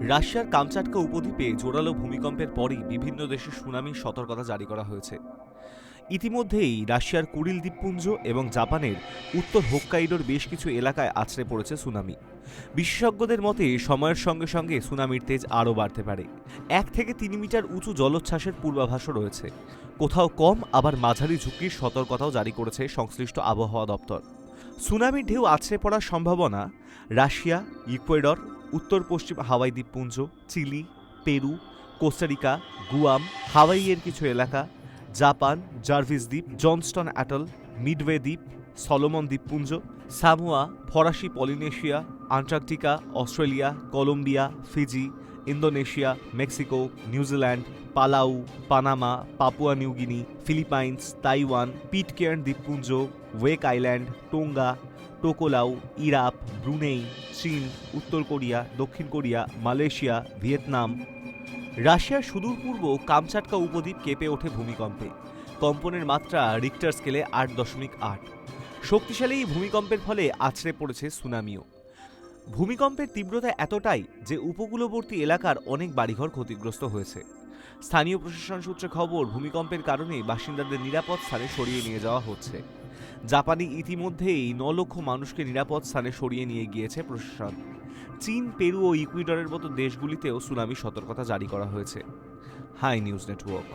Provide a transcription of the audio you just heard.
রাশিয়ার কামচাটকা উপদ্বীপে জোরালো ভূমিকম্পের পরই বিভিন্ন দেশে সুনামির সতর্কতা জারি করা হয়েছে। ইতিমধ্যেই রাশিয়ার কুড়িল দ্বীপপুঞ্জ এবং জাপানের উত্তর হোক্কাইডোর বেশ কিছু এলাকায় আছড়ে পড়েছে সুনামি। বিশেষজ্ঞদের মতে, সময়ের সঙ্গে সঙ্গে সুনামির তেজ আরও বাড়তে পারে। এক থেকে তিন মিটার উঁচু জলোচ্ছ্বাসের পূর্বাভাসও রয়েছে। কোথাও কম, আবার মাঝারি ঝুঁকির সতর্কতাও জারি করেছে সংশ্লিষ্ট আবহাওয়া দপ্তর। সুনামির ঢেউ আছড়ে পড়ার সম্ভাবনা রাশিয়া, ইকুয়েডর উত্তর, পশ্চিম হাওয়াই দ্বীপপুঞ্জ, Chile, Peru Costa Rica Guam, হাওয়াইয়ের কিছু এলাকা, জাপান, জার্ভিস দ্বীপ, জনস্টন অ্যাটল, মিডওয়ে দ্বীপ, সলোমন দ্বীপপুঞ্জ, সামোয়া, ফরাসি Polynesia, Antarctica, Australia, Colombia, Fiji, Indonesia, Mexico, New Zealand, Palau, Panama, Papua New Guinea Philippines, Taiwan Pitcairn দ্বীপপুঞ্জ, ওয়েক আইল্যান্ড, টোঙ্গা, টোকোলাউ, ইরাপ, Brunei. চীন, উত্তর কোরিয়া, দক্ষিণ কোরিয়া, মালয়েশিয়া, ভিয়েতনাম। রাশিয়ার সুদূর পূর্ব কামচাটকা উপদ্বীপ কেঁপে ওঠে ভূমিকম্পে। কম্পনের মাত্রা রিক্টার স্কেলে আট দশমিক আট। শক্তিশালী এই ভূমিকম্পের ফলে আছড়ে পড়েছে সুনামিও। ভূমিকম্পের তীব্রতা এতটাই যে উপকূলবর্তী এলাকার অনেক বাড়িঘর ক্ষতিগ্রস্ত হয়েছে। স্থানীয় প্রশাসন সূত্রে খবর, ভূমিকম্পের কারণে বাসিন্দাদের নিরাপদ স্থানে সরিয়ে নিয়ে যাওয়া হচ্ছে। জাপানি ইতিমধ্যেই ন লক্ষ মানুষকে নিরাপদ স্থানে সরিয়ে নিয়ে গিয়েছে প্রশাসন। চীন, পেরু ও ইকুইডরের মতো দেশগুলিতেও সুনামি সতর্কতা জারি করা হয়েছে। Hi News Network.